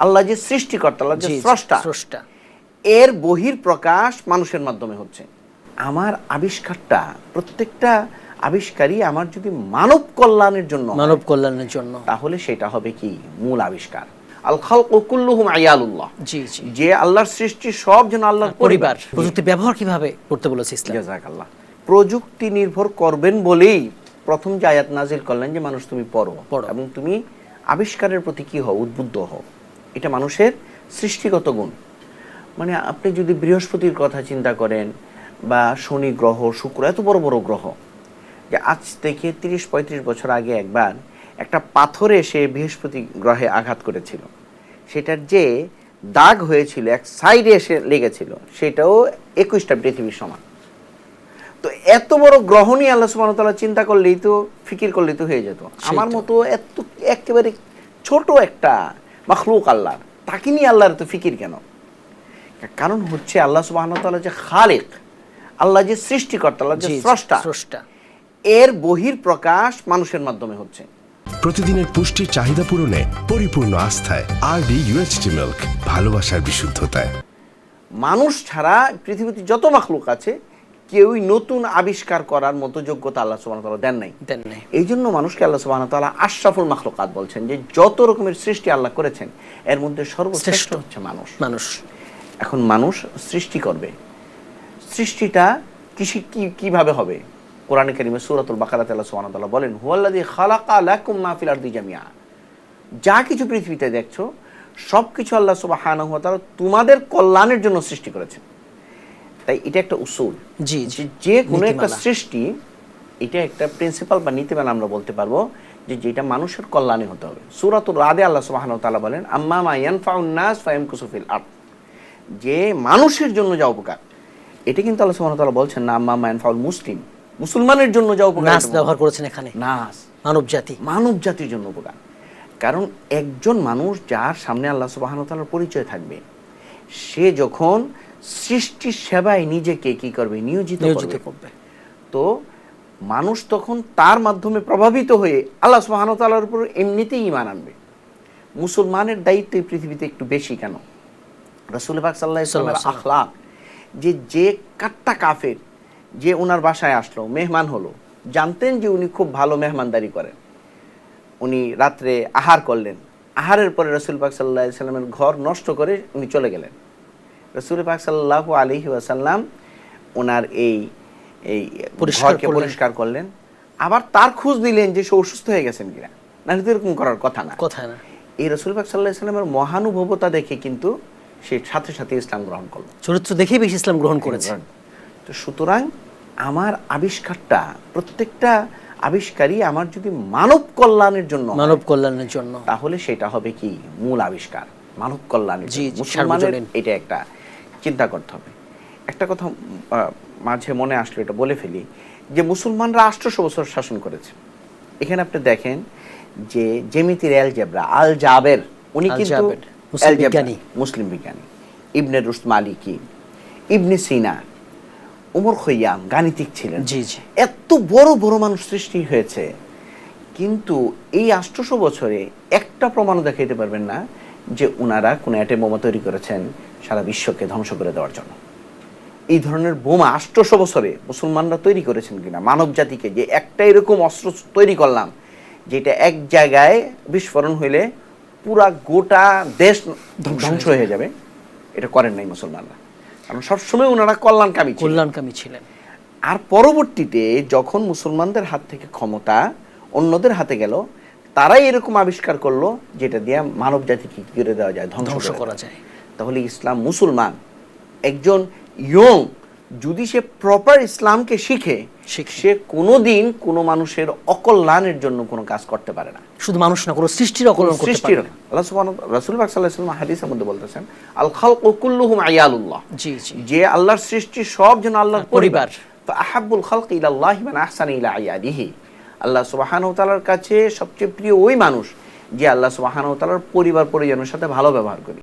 আল্লাহ যে সৃষ্টিকর্তা আল্লাহ যে স্রষ্টা স্রষ্টা। এর বহির প্রকাশ মানুষের মাধ্যমে হচ্ছে। আমার আবিষ্কারটা প্রত্যেকটা আবিষ্কারই আমার যদি মানব কল্যাণের জন্য মানব কল্যাণের জন্য। তাহলে সেটা হবে কি? মূল আবিষ্কার। আল খালকু কুল্লুহুম আয়ালুল্লাহ জি জি। যে আল্লাহর সৃষ্টি সব যেন আল্লাহর পরিবার। প্রযুক্তি ব্যবহার কীভাবে করতে বলেছে ইসলাম? জাজাকাল্লাহ প্রযুক্তি নির্ভর করবেন বলেই প্রথম যে আয়াত নাজিল করলেন যে মানুষ তুমি পড়ো পড়ো। এবং তুমি আবিষ্কারের প্রতি কি হও? উদ্বুদ্ধ হও। এটা মানুষের সৃষ্টিগত গুণ। মানে আপনি যদি বৃহস্পতির কথা চিন্তা করেন বা শনি গ্রহ শুক্র এত বড় বড় গ্রহ যে আজ থেকে তিরিশ পঁয়ত্রিশ বছর আগে একবার একটা পাথরে সে বৃহস্পতি গ্রহে আঘাত করেছিল। সেটার যে দাগ হয়েছিল এক সাইডে এসে লেগেছিল সেটাও একুশটা পৃথিবীর সমান। তো এত বড় গ্রহ নিয়ে আল্লাহ সুবহানাহু ওয়া তাআলা চিন্তা করলেই তো ফিকির করলেই তো হয়ে যেত। আমার মতো এত একেবারে ছোট একটা মাখলুক আল্লাহ। তাকে নিয়ে আল্লাহর তো ফিকির কেন? কারণ হচ্ছে আল্লাহ সুবহানাহু ওয়া যে খালিক আল্লাহ যে সৃষ্টিকর্তা আল্লাহ যে স্রষ্টা স্রষ্টা। এর বহির প্রকাশ মানুষের মাধ্যমে হচ্ছে। প্রতিদিনের পুষ্টির চাহিদা পূরণে পরিপূর্ণ আস্থায় আরডি ইউএচটি মিল্ক ভালোবাসার বিশুদ্ধতায়। মানুষ ছাড়া পৃথিবীতে যত মাখলুক আছে কেউই নতুন আবিষ্কার করার মতো যোগ্যতা আল্লাহ সুবহানাহু ওয়া তাআলা দেন নাই। দেন নাই। এই জন্য মানুষকে আল্লাহ সুবহানাহু ওয়া তাআলা আশরাফুল মাখলুকাত বলছেন যে যত রকমের সৃষ্টি আল্লাহ করেছেন এর মধ্যে সর্বশ্রেষ্ঠ হচ্ছে মানুষ। মানুষ। এখন মানুষ সৃষ্টি করবে। সৃষ্টিটা কৃষি কি কীভাবে হবে? কোরআনে কারিমে সূরাতুল বাকারাতে আল্লাহ সুবহানাহু ওয়া তাআলা বলেন হুয়াল্লাযী খালাকা লাকুম মা ফিল আরদি জামিআ। যা কিছু পৃথিবীতে দেখছ সব কিছু আল্লাহ সুবহানাহু ওয়া তাআলা তোমাদের কল্যাণের জন্য সৃষ্টি করেছেন। তাই এটা একটা উসুল। জি যে কোনো একটা সৃষ্টি এটা একটা প্রিন্সিপাল বা নীতিমালা আমরা বলতে পারব যে যেটা মানুষের কল্যাণে হতে হবে। সূরাতুর রাদে আল্লাহ সুবহানাহু ওয়া তাআলা বলেন আম্মা মা ইয়ানফাউন নাস ফায়ামকুসু ফিল আরদ। যে মানুষের জন্য যা উপকার এটা কিন্তু আল্লাহ সুবহানাহু ওয়া তাআলা বলছেন না আম্মা মা ইয়ানফাউল মুসলিম। মুসলমানের জন্য যা উপকার এটা ব্যবহার করেছেন এখানে। নাস। মানব জাতি। মানব জাতির জন্য উপকার। কারণ একজন মানুষ যার সামনে আল্লাহ সুবহানাহু ওয়া তাআলার পরিচয় থাকবে সে যখন সৃষ্টির সেবায় নিজেকে কি করবে? নিয়োজিত করবে। তো মানুষ তখন তার মাধ্যমে প্রভাবিত হয়ে আল্লাহ ওয়া উপর এমনিতেই ঈমান আনবে। মুসলমানের দায়িত্ব এই পৃথিবীতে একটু বেশি কেন? রাসূল পাক আলাইহি আখলাক যে যে কাট্টা কাফের যে ওনার বাসায় আসলো মেহমান হলো জানতেন যে উনি খুব ভালো মেহমানদারি করেন। উনি রাত্রে আহার করলেন। আহারের পরে রসুল পাক সাল্লাহ সাল্লামের ঘর নষ্ট করে উনি চলে গেলেন। রসুল পাক সাল্লাহ আলহি ওয়াসাল্লাম ওনার এই এই ঘরকে। পরিষ্কার করলেন। আবার তার খোঁজ দিলেন যে সে অসুস্থ হয়ে গেছেন কিনা। নাহলে তো এরকম করার কথা না। কথা না। এই রসুল পাক সাল্লাহ সাল্লামের মহানুভবতা দেখে কিন্তু সে সাথে সাথে ইসলাম গ্রহণ করল। চরিত্র দেখেই বেশি ইসলাম গ্রহণ করেছে। তো সুতরাং আমার আবিষ্কারটা প্রত্যেকটা আবিষ্কারই আমার যদি মানব কল্যাণের জন্য মানব কল্যাণের জন্য। তাহলে সেটা হবে কি? মূল আবিষ্কার। মানব কল্যাণের। মুসলমানের এটা একটা চিন্তা করতে হবে। একটা কথা মাঝে মনে আসলো এটা বলে ফেলি যে মুসলমানরা আষ্টশো বছর শাসন করেছে। এখানে আপনি দেখেন যে জেমিতির জেব্রা আল জাবের উনি কিন্তু মুসলিম বিজ্ঞানী। মুসলিম বিজ্ঞানী। ইবনে রুস্ত মালিকি ইবনে সিনা উমর খৈয়াম গাণিতিক ছিলেন। জি জি। এত বড় বড় মানুষ সৃষ্টি হয়েছে। কিন্তু এই আষ্টশো বছরে একটা প্রমাণও দেখাইতে পারবেন না যে ওনারা কোনো অ্যাটে বোমা তৈরি করেছেন সারা বিশ্বকে ধ্বংস করে দেওয়ার জন্য। এই ধরনের বোমা আষ্টশো বছরে মুসলমানরা তৈরি করেছেন কিনা মানব জাতিকে যে একটা এরকম অস্ত্র তৈরি করলাম যেটা এক জায়গায় বিস্ফোরণ হইলে পুরা গোটা দেশ ধ্বংস হয়ে যাবে। এটা করেন নাই মুসলমানরা। কারণ সবসময় ওনারা কল্যাণকামী কল্যাণকামী ছিলেন। আর পরবর্তীতে যখন মুসলমানদের হাত থেকে ক্ষমতা অন্যদের হাতে গেল তারাই এরকম আবিষ্কার করল যেটা দিয়ে মানব জাতিকে কি করে দেওয়া যায়? ধ্বংস করা যায়। তাহলে ইসলাম মুসলমান একজন ইয়ং যদি সে প্রপার ইসলামকে শিখে। সে কোনোদিন কোনো মানুষের অকল্যাণের জন্য কোনো কাজ করতে পারে না। শুধু মানুষ না কোনো সৃষ্টির অকল্যাণ করতে সৃষ্টির। আল্লাহ সুবহানাহু রাসূল পাক সাল্লাল্লাহু আলাইহি ওয়াসাল্লাম হাদিসের মধ্যে বলতেছেন আল খালকু কুল্লুহুম আয়ালুল্লাহ জি জি। যে আল্লাহর সৃষ্টি সব যেন আল্লাহর পরিবার। পরিবার। আহাব্বুল খালক ইলাল্লাহ মান আহসানা ইলা আয়াদিহি আল্লাহ সুবহানাহু তাআলার কাছে সবচেয়ে প্রিয় ওই মানুষ যে আল্লাহ সুবহানাহু তাআলার পরিবার পরিজনের সাথে ভালো ব্যবহার করি।